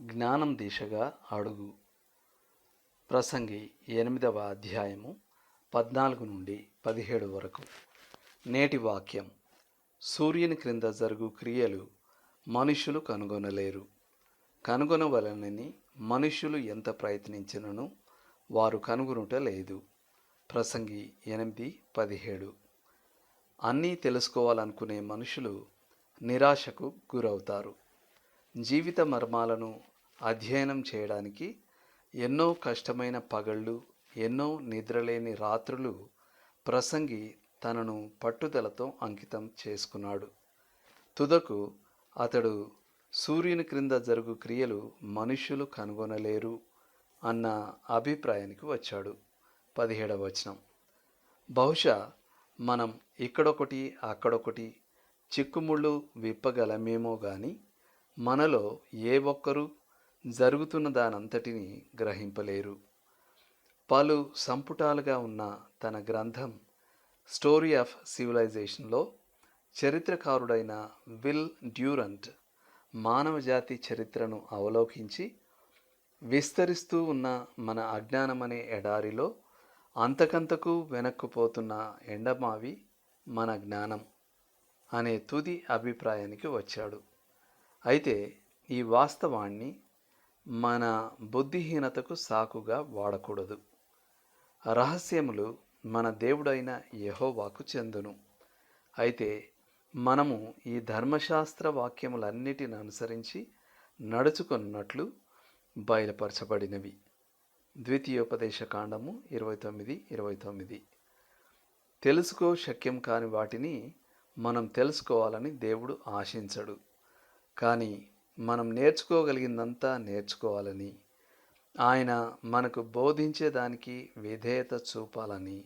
జ్ఞానం దిశగా అడుగు. ప్రసంగి ఎనిమిదవ అధ్యాయము పద్నాలుగు నుండి పదిహేడు వరకు. నేటి వాక్యం. సూర్యుని క్రింద జరుగు క్రియలు మనుషులు కనుగొనలేరు. కనుగొనవలనని మనుషులు ఎంత ప్రయత్నించినను వారు కనుగొనుట లేదు. ప్రసంగి ఎనిమిది పదిహేడు. అన్నీ తెలుసుకోవాలనుకునే మనుషులు నిరాశకు గురవుతారు. జీవిత మర్మాలను అధ్యయనం చేయడానికి ఎన్నో కష్టమైన పగళ్ళు ఎన్నో నిద్రలేని రాత్రులు ప్రసంగి తనను పట్టుదలతో అంకితం చేసుకున్నాడు. తుదకు అతడు సూర్యుని క్రింద జరుగు క్రియలు మనుష్యులు కనుగొనలేరు అన్న అభిప్రాయానికి వచ్చాడు. పదిహేడవ వచనం. బహుశా మనం ఇక్కడొకటి అక్కడొకటి చిక్కుముళ్ళు విప్పగలమేమో కానీ మనలో ఏ ఒక్కరూ జరుగుతున్న దానంతటిని గ్రహింపలేరు. పలు సంపుటాలుగా ఉన్న తన గ్రంథం స్టోరీ ఆఫ్ సివిలైజేషన్లో చరిత్రకారుడైన విల్ డ్యూరంట్ మానవజాతి చరిత్రను అవలోకించి విస్తరిస్తూ ఉన్న మన అజ్ఞానమనే ఎడారిలో అంతకంతకు వెనక్కుపోతున్న ఎండమావి మన జ్ఞానం అనే తుది అభిప్రాయానికి వచ్చాడు. అయితే ఈ వాస్తవాన్ని మన బుద్ధిహీనతకు సాకుగా వాడకూడదు. రహస్యములు మన దేవుడైన యహోవాకు చెందును. అయితే మనము ఈ ధర్మశాస్త్ర వాక్యములన్నిటిని అనుసరించి నడుచుకున్నట్లు బయలుపరచబడినవి. ద్వితీయోపదేశ కాండము ఇరవై తొమ్మిది ఇరవై తొమ్మిది. తెలుసుకో శక్యం కాని వాటిని మనం తెలుసుకోవాలని దేవుడు ఆశించడు. కానీ మనం నేర్చుకోగలిగిందంతా నేర్చుకోవాలని ఆయన మనకు బోధించేదానికి విధేయత చూపాలని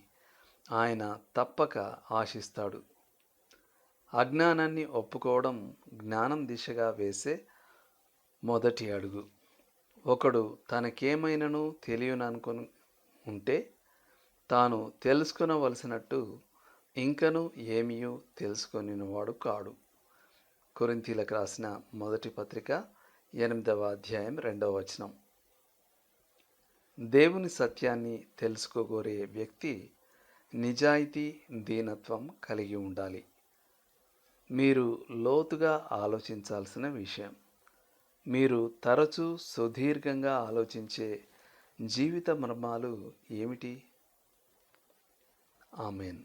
ఆయన తప్పక ఆశిస్తాడు. అజ్ఞానాన్ని ఒప్పుకోవడం జ్ఞానం దిశగా వేసే మొదటి అడుగు. ఒకడు తనకేమైనను తెలియననుకుని ఉంటే తాను తెలుసుకునవలసినట్టు ఇంకను ఏమీయూ తెలుసుకొనినవాడు కాడు. కొరింతీలకు రాసిన మొదటి పత్రిక ఎనిమిదవ అధ్యాయం రెండవ వచనం. దేవుని సత్యాన్ని తెలుసుకోగోరే వ్యక్తి నిజాయితీ దీనత్వం కలిగి ఉండాలి. మీరు లోతుగా ఆలోచించాల్సిన విషయం. మీరు తరచూ సుదీర్ఘంగా ఆలోచించే జీవిత మర్మాలు ఏమిటి? ఆమెన్.